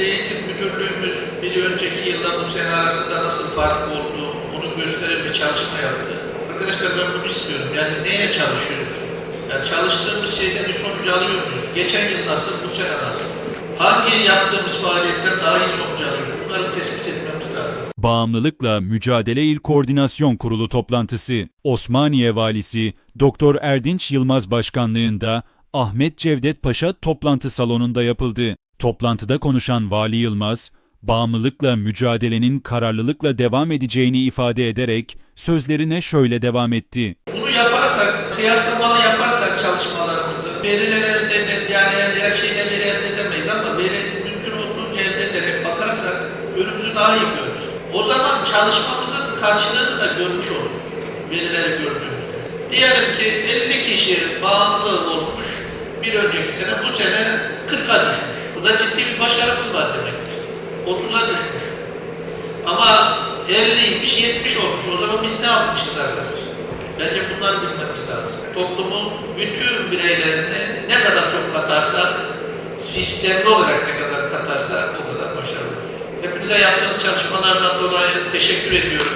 Milli Eğitim Müdürlüğümüz bir önceki yılla bu sene arasında nasıl fark oldu onu gösteren bir çalışma yaptı. Arkadaşlar ben bunu istiyorum. Yani neye çalışıyoruz? Yani çalıştığımız şeyden bir sonuç alıyor muyuz? Geçen yıl nasıl, bu sene nasıl? Hangi yaptığımız faaliyetten daha iyi sonuç alıyoruz? Bunları tespit etmemiz lazım. Bağımlılıkla Mücadele İl Koordinasyon Kurulu toplantısı Osmaniye Valisi Doktor Erdinç Yılmaz başkanlığında Ahmet Cevdet Paşa toplantı salonunda yapıldı. Toplantıda konuşan Vali Yılmaz, bağımlılıkla mücadelenin kararlılıkla devam edeceğini ifade ederek sözlerine şöyle devam etti. Bunu yaparsak, kıyaslamalı yaparsak çalışmalarımızı, veriler elde eder, yani her şeyden veri elde edemeyiz ama veri mümkün olduğunca elde ederek bakarsak önümüzü daha iyi görürüz. O zaman çalışmamızın karşılığını da görmüş oluruz, verileri gördüğümüzde. Diyelim ki 50 kişi bağımlı olmuş, bir önceki sene, bu sene 40'a düşmüş. Bu da ciddi bir başarımız var demektir. 30'a düşmüş. Ama 50'ymiş, 70 olmuş. O zaman biz ne yapmışız arkadaşlar? Bence bunları bilmemiz lazım. Toplumun bütün bireylerini ne kadar çok katarsak, sistemli olarak ne kadar katarsak o kadar başarılı olur. Hepinize yaptığınız çalışmalardan dolayı teşekkür ediyorum.